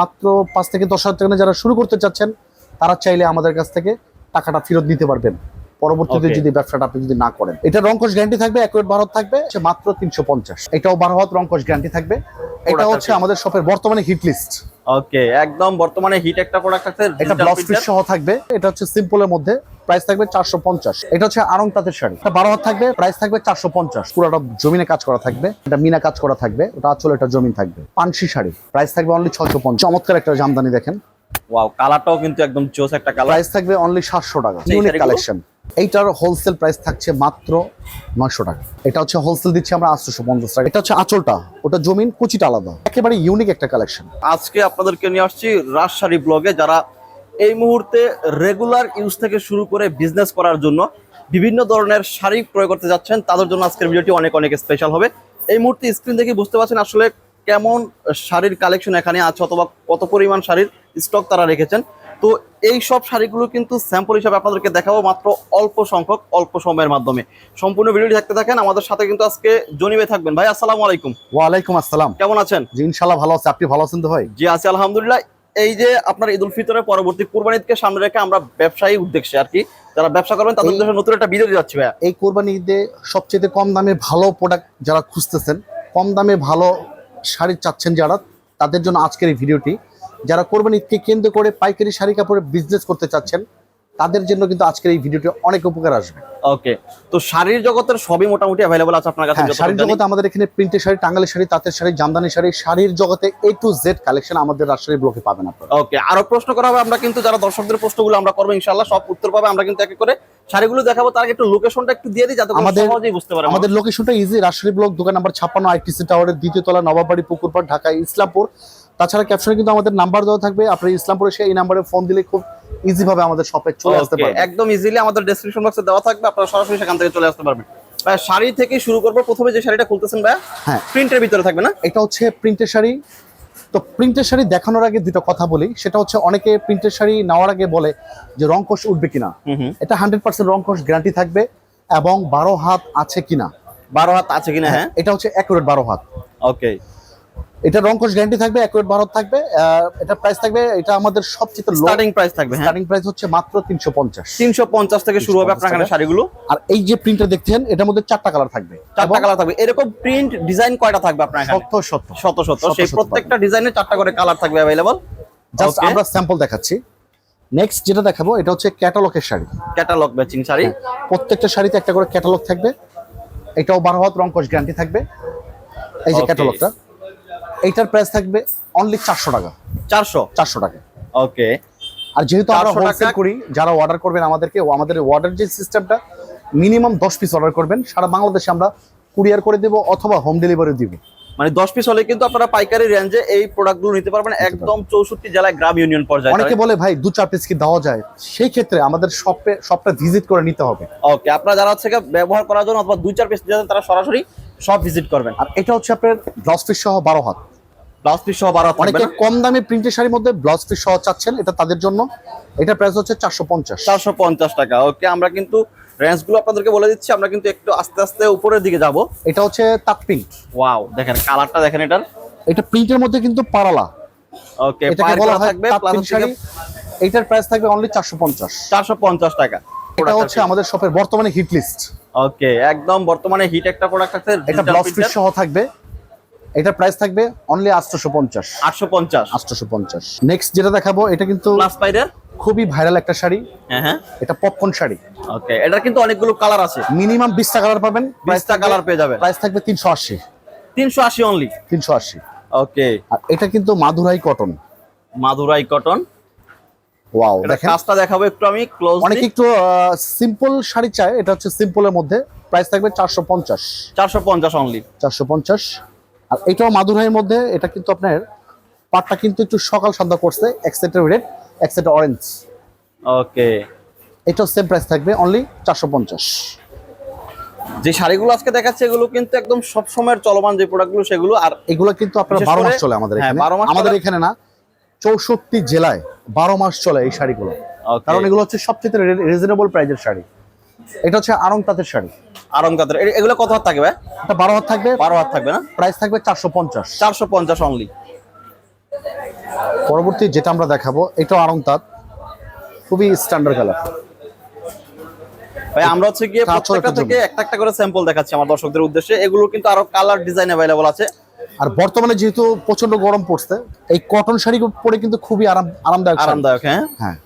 মাত্র পাঁচ থেকে দশ হাজার টাকা যারা শুরু করতে চাচ্ছেন তারা চাইলে আমাদের কাছ থেকে টাকাটা ফেরত নিতে পারবেন। পরবর্তীতে যদি ব্যবসাটা আপনি যদি না করেন। এটা রংকশ গ্যারান্টি থাকবে অ্যাকুরেট ভারত থাকবে সে মাত্র তিনশো পঞ্চাশ। এটাও বারো হাত রংকশ গ্যারান্টি থাকবে। এটা হচ্ছে আমাদের শপের বর্তমানে হিট লিস্ট ওকে একদম বর্তমানে হিট একটা প্রোডাক্ট আছে এটা ব্লাউজ পিস সহ থাকবে। এটা হচ্ছে সিম্পলের মধ্যে প্রাইস থাকবে চারশো পঞ্চাশ। এটা হচ্ছে আরং তাঁতের শাড়ি। এটা বারো হাত থাকবে প্রাইস থাকবে চারশো পঞ্চাশ। পুরোটা জমিনে কাজ করা থাকবে এটা মিনা কাজ করা থাকবে ওটা আসলে এটা জমিন থাকবে। পানসি শাড়ি প্রাইস থাকবে অনলি ছশো পঞ্চাশ। চমৎকার একটা জামদানি দেখেন। ওয়াও কালারটাও কিন্তু একদম একটা কালার প্রাইস থাকবে অনলি সাতশো টাকা ইউনিক কালেকশন এইটার হোলসেল প্রাইস থাকছে মাত্র টাকা। এটা হচ্ছে হোলসেল দিচ্ছি আমরা আটশো পঞ্চাশ টাকা। এটা হচ্ছে আঁচলটা ওটা জমিন কুচিটা আলাদা। একেবারে ইউনিক একটা কালেকশন আজকে আপনাদেরকে নিয়ে আসছি রাজশাহী ব্লগে যারা এই মুহূর্তে রেগুলার ইউজ থেকে শুরু করে বিজনেস করার জন্য বিভিন্ন ধরনের শাড়ি প্রয়োগ করতে যাচ্ছেন। তাদের জন্য আজকের ভিডিওটি অনেক অনেক স্পেশাল হবে। এই মুহূর্তে স্ক্রিন দেখে বুঝতে পারছেন আসলে কেমন শাড়ির কালেকশন এখানে আছে অথবা কত পরিমাণ শাড়ির স্টক তারা রেখেছেন। তো এই সব শাড়িগুলো কিন্তু স্যাম্পল হিসাবে আপনাদেরকে দেখাবো মাত্র অল্প সংখ্যক অল্প সময়ের মাধ্যমে। সম্পূর্ণ ভিডিওটি দেখতে থাকেন। আমাদের সাথে কিন্তু আজকে জনিবে থাকবেন। ভাই আসসালামু আলাইকুম। ওয়ালাইকুম আসসালাম। কেমন আছেন? জি ভালো আছে। আপনি ভালো আছেন তো ভাই? জি আছি আলহামদুলিল্লাহ। এই যে আপনার ঈদ উল ফিতরের পরবর্তী কুরবানি ঈদকে সামনে রেখে আমরা ব্যবসায়ী উদ্দেশ্যে আর কি যারা ব্যবসা করবেন তাদের উদ্দেশ্যে নতুন একটা বিদায় যাচ্ছে যাচ্ছি ভাইয়া। এই কোরবানি ঈদে সবচেয়ে কম দামে ভালো প্রোডাক্ট যারা খুঁজতেছেন কম দামে ভালো শাড়ি চাচ্ছেন যারা তাদের জন্য আজকের এই ভিডিওটি যারা কোরবানি ঈদকে কেন্দ্র করে পাইকারি শাড়ি কাপড়ের বিজনেস করতে চাচ্ছেন তাদের জন্য কিন্তু আজকের এই ভিডিওটি অনেক উপকার আসবে। ওকে তো শাড়ির জগতের সবই মোটামুটি অ্যাভেলেবল আছে আপনার কাছে হ্যাঁ শাড়ির জগতে আমাদের এখানে প্রিন্টের শাড়ি টাঙ্গালের শাড়ি তাঁতের শাড়ি জামদানি শাড়ি শাড়ির জগতে এ টু জেড কালেকশন আমাদের রাজশাহী ব্লকে পাবেন আপনারা। ওকে আরও প্রশ্ন করা হবে আমরা কিন্তু যারা দর্শকদের প্রশ্নগুলো আমরা করব ইনশাল্লাহ সব উত্তর পাবে আমরা কিন্তু এক এক করে শাড়িগুলো দেখাবো তার আগে একটু লোকেশনটা একটু দিয়ে দিই যাতে আমাদের- সহজেই বুঝতে পারে আমাদের লোকেশনটা ইজি রাজশাহী ব্লক দোকান নাম্বার ছাপ্পান্ন আইটিসি টাওয়ারের দ্বিতীয় তলা নবাবাড়ি পুকুরপাড় ঢাকা ইসলামপুর। তাছাড়া ক্যাপশনে কিন্তু আমাদের নাম্বার দেওয়া থাকবে আপনি ইসলামপুরে এসে এই নাম্বারে ফোন দিলে খুব ইজি ভাবে আমাদের শপে চলে আসতে পারবেন একদম ইজিলি আমাদের ডেসক্রিপশন বক্সে দেওয়া থাকবে আপনারা সরাসরি সেখান থেকে চলে আসতে পারবেন। ভাই শাড়ি থেকে শুরু করব। প্রথমে যে শাড়িটা খুলতেছেন ভাই হ্যাঁ। প্রিন্টের ভিতরে থাকবে না? এটা হচ্ছে প্রিন্টের শাড়ি। তো প্রিন্টের শাড়ি দেখানোর আগে দুটো কথা বলি। সেটা হচ্ছে অনেকে প্রিন্টের শাড়ি নেওয়ার আগে বলে যে রংকশ উঠবে কিনা। এটা হান্ড্রেড পার্সেন্ট রংকশ গ্যারান্টি থাকবে এবং বারো হাত আছে কিনা। বারো হাত আছে কিনা হ্যাঁ এটা হচ্ছে অ্যাকুরেট বারো হাত। ওকে এটা রংকশ গ্যারান্টি থাকবে অ্যাকুরেট ভারত থাকবে এটা প্রাইস থাকবে এটা আমাদের সবচেয়ে লো স্টার্টিং প্রাইস থাকবে হ্যাঁ। স্টার্টিং প্রাইস হচ্ছে মাত্র তিনশো পঞ্চাশ। তিনশো পঞ্চাশ থেকে শুরু হবে আপনার এখানে শাড়িগুলো। আর এই যে প্রিন্টটা দেখছেন এটার মধ্যে চারটা কালার থাকবে। চারটা কালার থাকবে। এরকম প্রিন্ট ডিজাইন কয়টা থাকবে আপনার এখানে? সত্য শত শত শত সেই প্রত্যেকটা ডিজাইনে চারটা করে কালার থাকবে অ্যাভেলেবল জাস্ট আমরা স্যাম্পল দেখাচ্ছি। নেক্সট যেটা দেখাবো এটা হচ্ছে ক্যাটালগের শাড়ি। Catalogue matching sari. প্রত্যেকটা শাড়িতে একটা করে ক্যাটালগ থাকবে। এটাও বারো হাত রংকশ গ্যারান্টি থাকবে। এই যে ক্যাটালগটা এইটার প্রাইস থাকবে অনলি চারশো টাকা। চারশো? চারশো টাকা। ওকে আর যেহেতু আমরা হোলসেল করি যারা অর্ডার করবেন আমাদেরকে আমাদের অর্ডার যে সিস্টেমটা মিনিমাম দশ পিস অর্ডার করবেন। সারা বাংলাদেশে আমরা কুরিয়ার করে দেবো অথবা হোম ডেলিভারি দিব। মানে দশ পিস হলে কিন্তু আপনারা পাইকারি রেঞ্জে এই প্রোডাক্টগুলো নিতে পারবেন। একদম চৌষট্টি জেলায় গ্রাম ইউনিয়ন পর্যায়ে। অনেকে বলে ভাই দু চার পিস কি দেওয়া যায়? সেই ক্ষেত্রে আমাদের শপে শপটা ভিজিট করে নিতে হবে। ওকে আপনারা যারা হচ্ছে ব্যবহার করার জন্য অথবা দুই চার পিস দিতে তারা সরাসরি সব ভিজিট করবেন। আর এটা হচ্ছে আপনার ব্লাউজ পিস সহ বারো হাত। ব্লাউজ পিস সহ বারো অনেকে কম দামে প্রিন্টের শাড়ির মধ্যে ব্লাউজ পিস সহ চাচ্ছেন এটা তাদের জন্য। এটা প্রাইস হচ্ছে চারশো পঞ্চাশ। চারশো পঞ্চাশ টাকা ওকে আমরা কিন্তু রেঞ্জগুলো আপনাদেরকে বলে দিচ্ছি আমরা কিন্তু একটু আস্তে আস্তে উপরের দিকে যাব। এটা হচ্ছে প্রিন্ট ওয়াও দেখেন কালারটা দেখেন এটার। এটা প্রিন্টের মধ্যে কিন্তু পারালা। ওকে এটাকে বলা থাকবে এইটার প্রাইস থাকবে অনলি চারশো পঞ্চাশ। চারশো পঞ্চাশ টাকা। এটা হচ্ছে আমাদের শপের বর্তমানে হিট লিস্ট ওকে একদম বর্তমানে হিট একটা প্রোডাক্ট আছে এটা ব্লাউজ পিস সহ থাকবে। এটার প্রাইস থাকবে অনলি আটশোশো পঞ্চাশ। আটশো পঞ্চাশ আটশোশো পঞ্চাশ। নেক্সট যেটা দেখাবো এটা কিন্তু প্লাস পাইডের খুবই ভাইরাল একটা শাড়ি। হ্যাঁ হ্যাঁ। এটা পপকর্ন শাড়ি। ওকে এটার কিন্তু অনেকগুলো কালার আছে। মিনিমাম বিশটা কালার পাবেন। বিশটা কালার পেয়ে যাবেন। প্রাইস থাকবে তিনশো আশি। তিনশো আশি অনলি তিনশো আশি। ওকে আর এটা কিন্তু Madurai cotton Madurai cotton wow এটা দেখেন। কাজটা দেখাবো একটু আমি ক্লোজ অনেকে একটু সিম্পল শাড়ি চাই এটা হচ্ছে সিম্পলের মধ্যে। প্রাইস থাকবে চারশো পঞ্চাশ। চারশো পঞ্চাশ অনলি চারশো পঞ্চাশ। আর এটাও মাদুরাইয়ের মধ্যে এটা কিন্তু আপনার পাটটা কিন্তু একটু সকাল সন্ধ্যা করছে এক সেটের রেড এক সেট অরেঞ্জ ওকে এটাও সেম প্রাইস থাকবে অনলি চারশো পঞ্চাশ। যে শাড়িগুলো আজকে দেখাচ্ছে এগুলো কিন্তু একদম সব সময়ের চলমান যে প্রোডাক্টগুলো সেগুলো আর এগুলো কিন্তু আপনার বারো মাস চলে আমাদের হ্যাঁ, এখানে। আমাদের এখানে না চৌষট্টি জেলায় বারো মাস চলে এই শাড়িগুলো। কারণ এগুলো হচ্ছে সবচেয়ে রিজনেবল প্রাইজের শাড়ি। এটা হচ্ছে আরং তাঁতের শাড়ি। আরং কাতার এগুলো কত হাত থাকবে এটা বারো হাত থাকবে। বারো হাত থাকবে না? প্রাইস থাকবে চারশো পঞ্চাশ। চারশো পঞ্চাশ অনলি পরবর্তী যেটা আমরা দেখাবো এটাও আরংতাত খুবই স্ট্যান্ডার্ড কালার ভাই আমরা হচ্ছে গিয়ে প্রত্যেকটা থেকে একটা একটা করে স্যাম্পল দেখাচ্ছি আমার দর্শকদের উদ্দেশ্যে। এগুলো কিন্তু আরও কালার ডিজাইন অ্যাভেলেবল আছে। আর বর্তমানে যেহেতু প্রচণ্ড গরম পড়ছে এই কটন শাড়ি পরে কিন্তু খুবই আরাম আরামদায়ক আরামদায়ক হ্যাঁ? হ্যাঁ।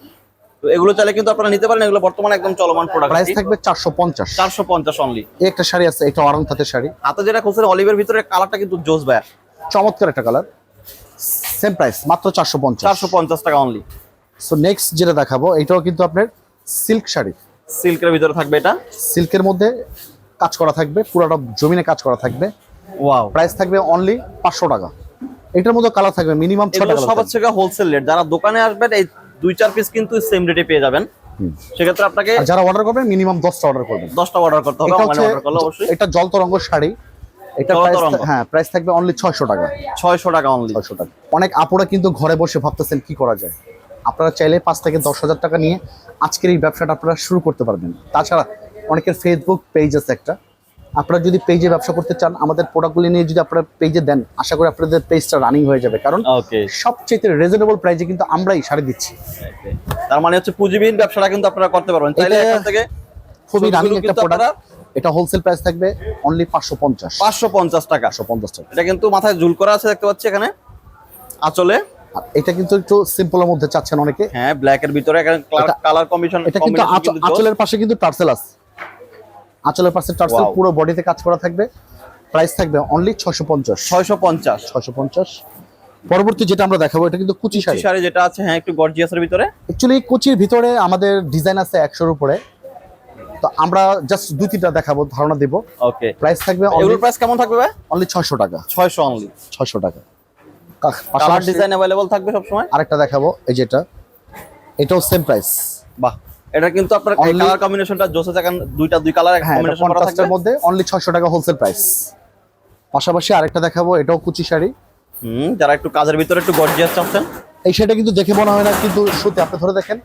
তো এগুলো চাইলে কিন্তু আপনারা নিতে পারেন এগুলো বর্তমানে একদম চলমান প্রোডাক্ট প্রাইস থাকবে চারশো পঞ্চাশ। চারশো পঞ্চাশ অনলি একটা শাড়ি আছে এটা আরামতাতের শাড়ি। হাতে যেটা খুলছেন অলিভের ভিতরে কালারটা কিন্তু জোস ভাই চমৎকার একটা কালার সেম প্রাইস মাত্র চারশো পঞ্চাশ। চারশো পঞ্চাশ টাকা অনলি সো নেক্সট যেটা দেখাবো এটাও কিন্তু আপনার সিল্ক শাড়ি। সিল্কের ভিতরে থাকবে এটা? সিল্কের মধ্যে কাজ করা থাকবে পুরোটা জমিনে কাজ করা থাকবে। ওয়াও প্রাইস থাকবে অনলি পাঁচশো টাকা। এটার মধ্যে কালার থাকবে মিনিমাম ছটা এগুলো কালার সব হচ্ছে হোলসেল রেট যারা দোকানে আসবেন এই দুই চার পিস কিন্তু সেম রেটে পেয়ে যাবেন। সেক্ষেত্রে আপনাকে যারা অর্ডার করবেন মিনিমাম দশটা অর্ডার করবেন। দশটা অর্ডার করতে হবে অর্ডার করলে অবশ্যই। এটা জলতরঙ্গ শাড়ি। এটা প্রাইস হ্যাঁ প্রাইস থাকবে অনলি ছয়শো টাকা। ছয়শো টাকা অনলি ছয়শো টাকা। অনেক আপুরা কিন্তু ঘরে বসে ভাবতেছেন কি করা যায়? আপনারা চাইলে পাঁচ থেকে দশ হাজার টাকা নিয়ে আজকের এই ব্যবসাটা আপনারা শুরু করতে পারবেন। তাছাড়া অনেকের ফেসবুক পেজ আছে একটা। আপনারা যদি পেজে ব্যবসা করতে চান আমাদের প্রোডাক্টগুলি নিয়ে যদি আপনারা পেজে দেন আশা করি আপনাদের পেজটা রানিং হয়ে যাবে। কারণ সবচেয়ে রিজনেবল প্রাইসে কিন্তু আমরাই শাড়ি দিচ্ছি। তার মানে হচ্ছে পুঁজিবিহীন ব্যবসাটা কিন্তু আপনারা করতে পারবেন। এটা এখান থেকে খুবই রানিং একটা প্রোডাক্ট এটা হোলসেল প্রাইস থাকবে অনলি পাঁচশো পঞ্চাশ। পাঁচশো পঞ্চাশ টাকা। পাঁচশো পঞ্চাশ টাকা। এটা কিন্তু মাথায় ঝুল করা আছে দেখতে পাচ্ছি এখানে। আঁচলে। এটা কিন্তু একটু সিম্পলের মধ্যে চাচ্ছেন অনেকে। হ্যাঁ ব্ল্যাক এর ভিতরে কালার কমিশন এটা কিন্তু আঁচ- আঁচলের পাশে কিন্তু টার্সেল আছে। আঁচলের পাশে টার্সেল পুরো বডিতে কাজ করা থাকবে। প্রাইস থাকবে অনলি ছয়শো পঞ্চাশ। ছয়শো পঞ্চাশ। ছয়শো পঞ্চাশ। পরবর্তী যেটা আমরা দেখাবো এটা কিন্তু কুচি শাড়ি। শাড়ি যেটা আছে হ্যাঁ একটু গর্জিয়াসের ভিতরে। অ্যাকচুয়ালি কুচির ভিতরে আমাদের ডিজাইন আছে একশোর উপরে। তো আমরা জাস্ট দুই তিনটা দেখাবো ধারণা দেবো। ওকে প্রাইস থাকবে এগুলোর প্রাইস কেমন থাকবে অনলি ছয়শো টাকা। ছয়শো অনলি ছয়শো টাকা। কা- কালার ডিজাইন অ্যাভেলেবল থাকবে সবসময়? আরেকটা দেখাবো এই যেটা। এটাও সেম প্রাইস বাহ। এটা কিন্তু আপনার কালার কম্বিনেশনটা জোসে থাকেন দুইটা দুই কালার হ্যাঁ কম্বিনেশন করা থাকবে। মধ্যে অনলি ছয়শো টাকা হোলসেল প্রাইস পাশাপাশি আরেকটা দেখাবো এটাও কুচি শাড়ি। হুম যারা একটু কাজের ভিতরে একটু গর্জিয়াস চাচ্ছেন। এই শাড়িটা কিন্তু দেখে মনে হয় না কিন্তু সত্যি আপনি ধরে দেখেন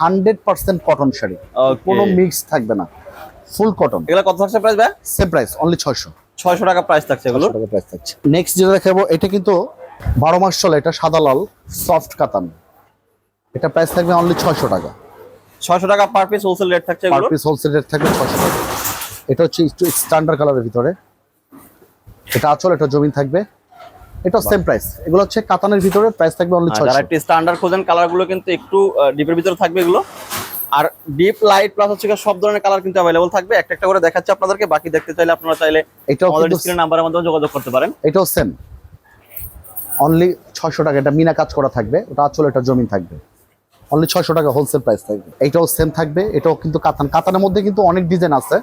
হান্ড্রেড পার্সেন্ট কটন শাড়ি। কোনো মিক্স থাকবে না। ফুল কটন এগুলো কত থাকছে প্রাইস ভাই? সেম প্রাইস অনলি ছয়শো। ছয়শো টাকা প্রাইস থাকছে এগুলো টাকা প্রাইস থাকছে। নেক্সট যেটা দেখাবো এটা কিন্তু বারো মাস চলে এটা সাদা লাল সফট কাতান। এটা প্রাইস থাকবে অনলি ছয়শো টাকা। ছয়শো টাকা পার পিস হোলসেল রেট থাকছে পার পিস হোলসেল রেট থাকবে ছয়শো টাকা। এটা হচ্ছে একটু স্ট্যান্ডার্ড কালারের ভিতরে। এটা আচল এটা জমিন থাকবে। এটা সেম প্রাইস এগুলো হচ্ছে কাতানের ভিতরে প্রাইস থাকবে অনলি আর যারা একটু স্ট্যান্ডার্ড খোঁজেন কালারগুলো কিন্তু একটু ডিপের ভিতরে থাকবে এগুলো। আর ডিপ লাইট প্লাস হচ্ছে সব ধরনের কালার কিন্তু অ্যাভেলেবল থাকবে। একটা একটা করে দেখাচ্ছি আপনাদেরকে বাকি দেখতে চাইলে আপনারা চাইলে এটাও কিন্তু নাম্বারের মাধ্যমে যোগাযোগ করতে পারেন। এটাও সেম অনলি ছয়শো টাকা এটা মিনা কাজ করা থাকবে। ওটা আচল এটা জমিন থাকবে। অনলি ছয়শো টাকা হোলসেল প্রাইস থাকবে। এটাও সেম থাকবে এটাও কিন্তু কাতান। কাতানের মধ্যে কিন্তু অনেক ডিজাইন আছে।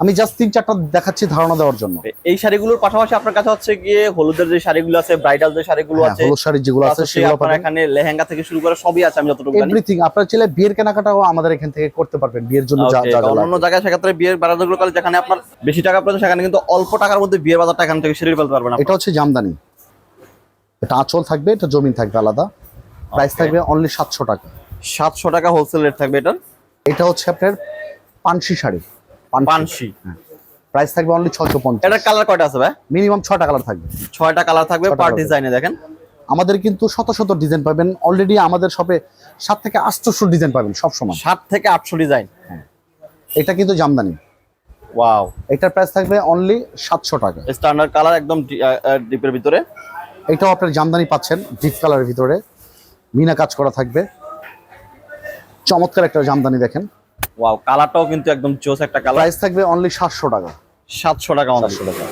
আমি জাস্ট তিন চারটা দেখাচ্ছি ধারণা দেওয়ার জন্য। এই শাড়িগুলোর পাশাপাশি আপনার কাছে হচ্ছে গিয়ে হলুদের যে শাড়িগুলো আছে ব্রাইডাল যে শাড়িগুলো হ্যাঁ, আছে হলুদ শাড়ি যেগুলো আছে সেগুলো আপনার এখানে লেহেঙ্গা থেকে শুরু করে সবই আছে আমি যতটুকু জানি। এভরিথিং আপনার চাইলে বিয়ের কেনাকাটাও আমাদের এখান থেকে করতে পারবেন বিয়ের জন্য যা যা যা অন্য জায়গায় সেক্ষেত্রে বিয়ের বাজারগুলো করে যেখানে আপনার বেশি টাকা প্রয়োজন সেখানে কিন্তু অল্প টাকার মধ্যে বিয়ের বাজারটা এখান থেকে সেরে ফেলতে পারবেন এটা হচ্ছে জামদানি। এটা আঁচল থাকবে এটা জমিন থাকবে আলাদা। প্রাইস থাকবে অনলি সাতশো টাকা। সাতশো টাকা হোলসেল রেট থাকবে এটার? এটা হচ্ছে আপনার পানসি শাড়ি। পানশি প্রাইস থাকবে অনলি ছয়শো পঞ্চাশ। এটার কালার কয়টা আছে ভাই? মিনিমাম ছটা কালার থাকবে। ছয়টা কালার থাকবে পার ডিজাইনে দেখেন। আমাদের কিন্তু শত শত ডিজাইন পাবেন। অলরেডি আমাদের শপে সাত থেকে আটশোশো ডিজাইন পাবেন সব সময় ষাট থেকে আটশো ডিজাইন এটা কিন্তু জামদানি। ওয়াও এটার প্রাইস থাকবে অনলি সাতশো টাকা। স্ট্যান্ডার্ড কালার একদম ডিপের ভিতরে। এটাও আপনার জামদানি পাচ্ছেন ডিপ কালারের ভিতরে। মিনা কাজ করা থাকবে। চমৎকার একটা জামদানি দেখেন। ওয়াও কালারটাও কিন্তু একদম জোস একটা কালার প্রাইস থাকবে অনলি সাতশো টাকা। সাতশো টাকা অনলি সাতশো টাকা।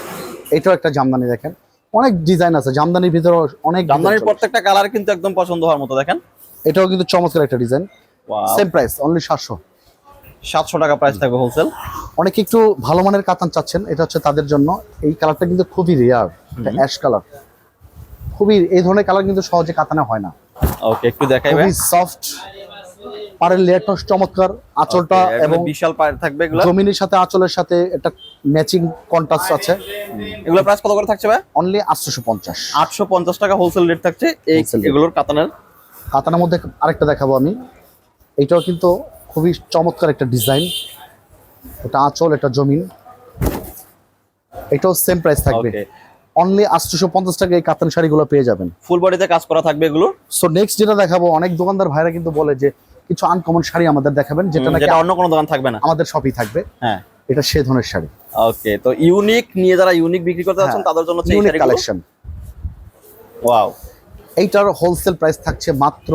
এটাও একটা জামদানি দেখেন। অনেক ডিজাইন আছে জামদানির ভিতরে অনেক জামদানির প্রত্যেকটা কালার কিন্তু একদম পছন্দ হওয়ার মতো দেখেন। এটাও কিন্তু চমৎকার একটা design wow same price only সাতশো। সাতশো টাকা প্রাইস থাকবে হোলসেল অনেকে একটু ভালো মানের কাতান চাচ্ছেন এটা হচ্ছে তাদের জন্য। এই কালারটা কিন্তু খুবই রেয়ার অ্যাশ কালার খুবই এই ধরনের কালার কিন্তু সহজে কাতানে হয় না। ওকে একটু দেখাই ভাই। সফট পাড়ের লেয়ারটা চমৎকার আঁচলটা এবং বিশাল পায়ের থাকবে এগুলো? জমিনের সাথে আঁচলের সাথে একটা ম্যাচিং কন্ট্রাস্ট আছে। এগুলো প্রাইস কত করে থাকছে ভাই? অনলি আটশোশো পঞ্চাশ আটশো পঞ্চাশ টাকা হোলসেল রেট থাকছে এই এগুলোর কাতানের? কাতানের মধ্যে আরেকটা দেখাবো আমি। এটাও কিন্তু খুবই চমৎকার একটা ডিজাইন এটা আঁচল এটা জমিন। এটাও সেম প্রাইস থাকবে। অনলি আটশোশো পঞ্চাশ টাকা এই কাতান শাড়িগুলো পেয়ে যাবেন। ফুল বডিতে কাজ করা থাকবে এগুলো? সো নেক্সট যেটা দেখাবো অনেক দোকানদার ভাইরা কিন্তু বলে যে কিছু আনকমন শাড়ি আমাদের দেখাবেন যেটা নাকি অন্য কোনো দোকান থাকবে না। আমাদের শপেই থাকবে। হ্যাঁ। এটা সে ধরনের শাড়ি। ওকে তো ইউনিক নিয়ে যারা ইউনিক বিক্রি করতে যাচ্ছেন হ্যাঁ, তাদের জন্য ইউনিক কালেকশন ওয়াও এইটার হোলসেল প্রাইস থাকছে মাত্র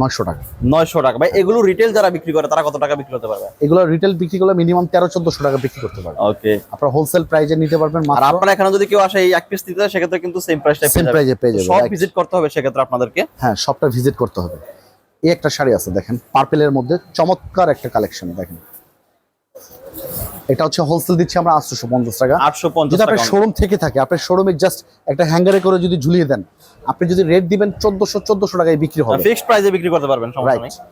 নয়শো টাকা। নয়শো টাকা। ভাই এগুলো রিটেল যারা বিক্রি করে তারা কত টাকা বিক্রি করতে পারবে? এগুলো রিটেল বিক্রি করলে মিনিমাম তেরো চোদ্দশো টাকা বিক্রি করতে পারবেন ওকে আপনার হোলসেল প্রাইজে নিতে পারবেন আর আপনারা এখানে যদি কেউ আসে এই এক পিস নিতে সেক্ষেত্রে কিন্তু সেম প্রাইসটা সেম যাবে প্রাইজে পেয়ে যাবেন। সব ভিজিট করতে হবে সেক্ষেত্রে আপনাদেরকে। হ্যাঁ সবটা ভিজিট করতে হবে। এই একটা শাড়ি আছে দেখেন পার্পেলের মধ্যে চমৎকার একটা কালেকশন দেখেন। এটা হচ্ছে হোলসেল দিচ্ছি আমরা আটশোশো পঞ্চাশ টাকা। আটশো পঞ্চাশ আপনার শোরুম থেকে থাকে আপনার শোরুমে জাস্ট একটা হ্যাঙ্গারে করে যদি ঝুলিয়ে দেন আপনি যদি রেট দিবেন চোদ্দশো চোদ্দশো টাকায় বিক্রি হবে। ফিক্সড প্রাইসে বিক্রি করতে পারবেন সমস্যা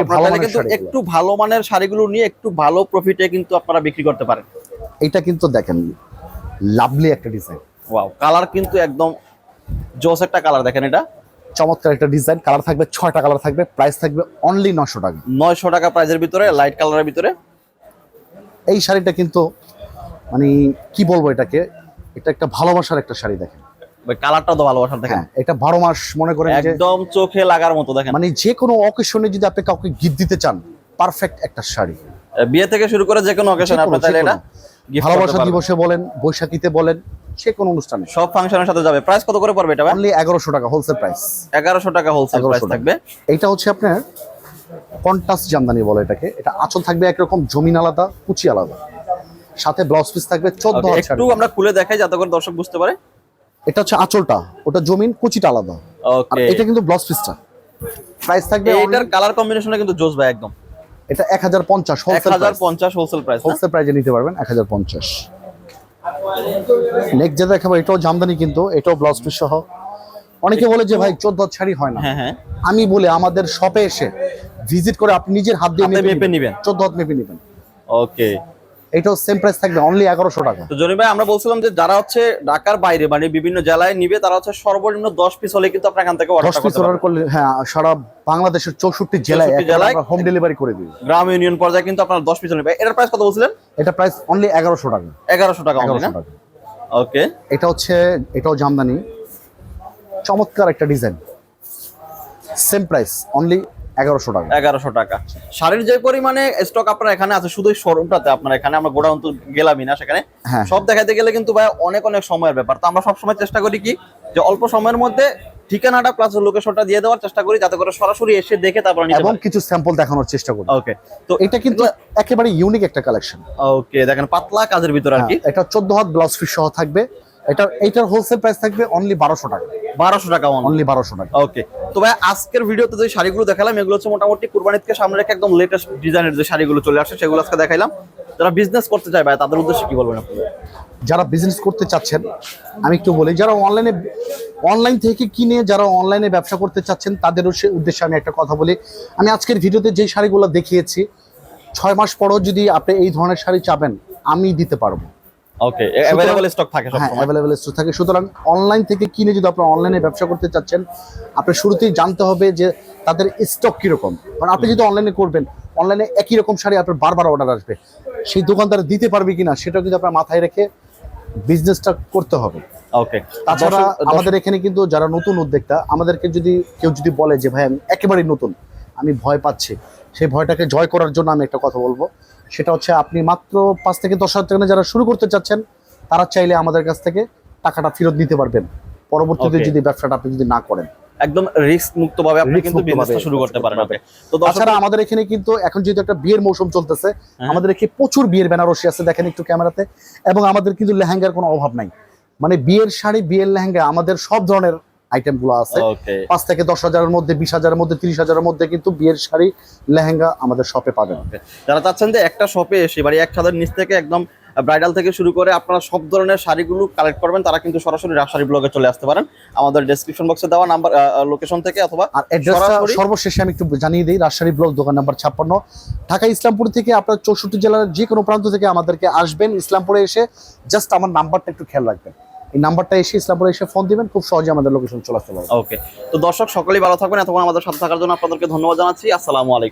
আপনারা কিন্তু একটু ভালো মানের শাড়িগুলো নিয়ে একটু ভালো প্রফিটে কিন্তু আপনারা বিক্রি করতে পারেন। এটা কিন্তু দেখেন লাভলি একটা ডিজাইন ওয়াও কালার কিন্তু একদম জোস একটা কালার দেখেন এটা। চমৎকার একটা ডিজাইন কালার থাকবে ছয়টা কালার থাকবে প্রাইস থাকবে অনলি নশো টাকা। নয়শো টাকা প্রাইজের ভিতরে লাইট কালারের ভিতরে। এই শাড়িটা কিন্তু মানে কি বলব এটাকে? এটা একটা ভালোবাসার একটা শাড়ি দেখেন। কালারটা তো ভালোবাসার দেখেন। হ্যাঁ এটা বারো মাস মনে করেন একদম চোখে লাগার মতো দেখেন। মানে যে কোনো অকেশনে যদি আপনি কাউকে গিফট দিতে চান পারফেক্ট একটা শাড়ি। বিয়ে থেকে শুরু করে যে কোনো অকেশন আপনি চাইলে এটা ভালোবাসা দিবসে বলেন বৈশাখীতে বলেন যে কোনো অনুষ্ঠানে। সব ফাংশনের সাথে যাবে। প্রাইস কত করে পড়বে এটা অনলি এগারোশো টাকা হোলসেল প্রাইস এগারোশো টাকা হোলসেল 1100 প্রাইস থাকবে। এটা হচ্ছে আপনার কন্টাস জামদানি বলে এটাকে। এটা আঁচল থাকবে একরকম জমিন আলাদা কুচি আলাদা। সাথে ব্লাউজ পিস থাকবে চোদ্দ একটু আমরা খুলে দেখাই যাতে করে দর্শক বুঝতে পারে। এটা হচ্ছে আঁচলটা ওটা জমিন কুচিটা আলাদা। আর এটা কিন্তু ব্লাউজ পিসটা প্রাইস থাকবে এইটার কালার কম্বিনেশনে কিন্তু জোস ভাই একদম। এটা এক হাজার পঞ্চাশ এক হোলসেল হাজার পঞ্চাশ হোলসেল প্রাইস হোলসেল প্রাইজে নিতে পারবেন এক হাজার পঞ্চাশ। নেক্সট যেটা দেখাবো এটাও জামদানি কিন্তু এটাও ব্লাউজ পিস সহ। অনেকে বলে যে ভাই চোদ্দ হাত শাড়ি হয় না। হ্যাঁ হ্যাঁ। আমি বলে আমাদের শপে এসে ভিজিট করে আপনি নিজের হাত দিয়ে মেপে নিবেন। চোদ্দ হাত মেপে নেবেন। ওকে। এটাও সেম প্রাইস থাকবে অনলি এগারোশো টাকা। তো জনি ভাই আমরা বলছিলাম যে যারা হচ্ছে ঢাকার বাইরে মানে বিভিন্ন জেলায় নিবে তারা হচ্ছে সর্বনিম্ন দশ পিস হলে কিন্তু আপনার এখান থেকে অর্ডার পিস অর্ডার করলে হ্যাঁ সারা বাংলাদেশের চৌষট্টি জেলায় 64 জেলায় হোম ডেলিভারি করে দিবে গ্রাম ইউনিয়ন পর্যায়ে কিন্তু আপনার দশ পিস নেবে এটার প্রাইস কত বলছিলেন? এটা প্রাইস অনলি এগারোশো টাকা। এগারোশো টাকা only এগারোশো না ওকে। এটা হচ্ছে এটাও জামদানি। চমৎকার একটা ডিজাইন সেম প্রাইস অনলি এগারোশো টাকা। এগারোশো টাকা। শাড়ির যে পরিমাণে স্টক আপনার এখানে আছে শুধু শোরুমটাতে আপনার এখানে আমরা গোডাউন তো গেলামই না সেখানে। হ্যাঁ। সব দেখাতে গেলে কিন্তু ভাই অনেক অনেক সময়ের ব্যাপার। তো আমরা সবসময় চেষ্টা করি কি যে অল্প সময়ের মধ্যে ঠিকানাটা প্লাস লোকেশনটা দিয়ে দেওয়ার চেষ্টা করি যাতে করে সরাসরি এসে দেখে তারপর এবং কিছু স্যাম্পল দেখানোর চেষ্টা করি। ওকে তো এটা কিন্তু একেবারে ইউনিক একটা কালেকশন ওকে দেখেন পাতলা কাজের ভিতর আর কি। এটা চোদ্দ হাত ব্লাউজ পিস সহ থাকবে। এটা এটার হোলসেল প্রাইস থাকবে অনলি বারোশো টাকা। বারোশো টাকা অন অনলি বারোশো টাকা। ওকে তো ভাই আজকের ভিডিওতে যে শাড়িগুলো দেখালাম এগুলো হচ্ছে মোটামুটি কুরবানিকে সামনে রেখে একদম লেটেস্ট ডিজাইনের যে শাড়িগুলো চলে আসে সেগুলো আজকে দেখাইলাম। যারা বিজনেস করতে চায় ভাই তাদের উদ্দেশ্যে কি বলবেন আপনি যারা বিজনেস করতে চাচ্ছেন আমি একটু বলি যারা অনলাইনে অনলাইন থেকে কিনে যারা অনলাইনে ব্যবসা করতে চাচ্ছেন তাদের উদ্দেশ্যে আমি একটা কথা বলি। আমি আজকের ভিডিওতে যে শাড়িগুলো দেখিয়েছি ছয় মাস পরেও যদি আপনি এই ধরনের শাড়ি চাবেন আমি দিতে পারব। ওকে অ্যাভেলেবল স্টক থাকে হ্যাঁ সবসময় অ্যাভেলেবেল স্টোর থাকে। সুতরাং অনলাইন থেকে কিনে যদি আপনার অনলাইনে ব্যবসা করতে চাচ্ছেন আপনি শুরুতেই জানতে হবে যে তাদের স্টক কীরকম। কারণ আপনি যদি অনলাইনে করবেন অনলাইনে একই রকম শাড়ি আপনার বারবার অর্ডার আসবে। সেই দোকানদার দিতে পারবে কিনা সেটাও কিন্তু আপনার মাথায় রেখে বিজনেসটা করতে হবে। ওকে তাছাড়া আমাদের এখানে কিন্তু যারা নতুন উদ্যোক্তা আমাদেরকে যদি কেউ যদি বলে যে ভাই আমি একেবারেই নতুন আমি ভয় পাচ্ছি সেই ভয়টাকে জয় করার জন্য আমি একটা কথা বলব। সেটা হচ্ছে আপনি মাত্র পাঁচ থেকে দশ হাজার টাকা যারা শুরু করতে চাচ্ছেন তারা চাইলে আমাদের কাছ থেকে টাকাটা ফেরত নিতে পারবেন। পরবর্তীতে যদি ব্যবসাটা আপনি যদি না করেন। একদম রিস্ক মুক্ত ভাবে আপনি কিন্তু বিজনেসটা শুরু করতে পারেন ওকে তো তাছাড়া আমাদের এখানে কিন্তু এখন যেহেতু একটা বিয়ের মৌসুম চলতেছে হ্যাঁ। আমাদের এখানে প্রচুর বিয়ের বেনারসি আছে দেখেন একটু ক্যামেরাতে। এবং আমাদের কিন্তু লেহেঙ্গার কোনো অভাব নাই। মানে বিয়ের শাড়ি বিয়ের লেহেঙ্গা আমাদের সব ধরনের আইটেমগুলো আছে পাঁচ থেকে দশ হাজারের মধ্যে বিশ হাজারের মধ্যে তিরিশ হাজারের মধ্যে কিন্তু বিয়ের শাড়ি লেহেঙ্গা আমাদের শপে পাবেন। যারা চাচ্ছেন যে একটা শপে এসে বাড়ি এক ছাদের নিচ থেকে একদম ব্রাইডাল থেকে শুরু করে আপনারা সব ধরনের শাড়িগুলো কালেক্ট করবেন তারা কিন্তু সরাসরি রাজশাড়ি ব্লগে চলে আসতে পারেন। আমাদের ডেসক্রিপশন বক্সে দেওয়া নাম্বার লোকেশন থেকে অথবা সর্বশেষে আমি একটু জানিয়ে দিই রাজশাহী ব্লক দোকান নাম্বার ছাপ্পান্ন। ঢাকা ইসলামপুর থেকে আপনার চৌষট্টি জেলার যে কোনো প্রান্ত থেকে আমাদেরকে আসবেন। ইসলামপুরে এসে জাস্ট আমার নাম্বারটা একটু খেয়াল রাখবেন। এই নাম্বারটা এসে ইসলামপুরে এসে ফোন দিবেন, খুব সহজে আমাদের লোকেশন চলে আসতে ওকে তো দর্শক, সকলেই ভালো থাকবেন। এতক্ষণ আমাদের সাথে থাকার জন্য আপনাদেরকে ধন্যবাদ জানাচ্ছি। আসসালামু আলাইকুম।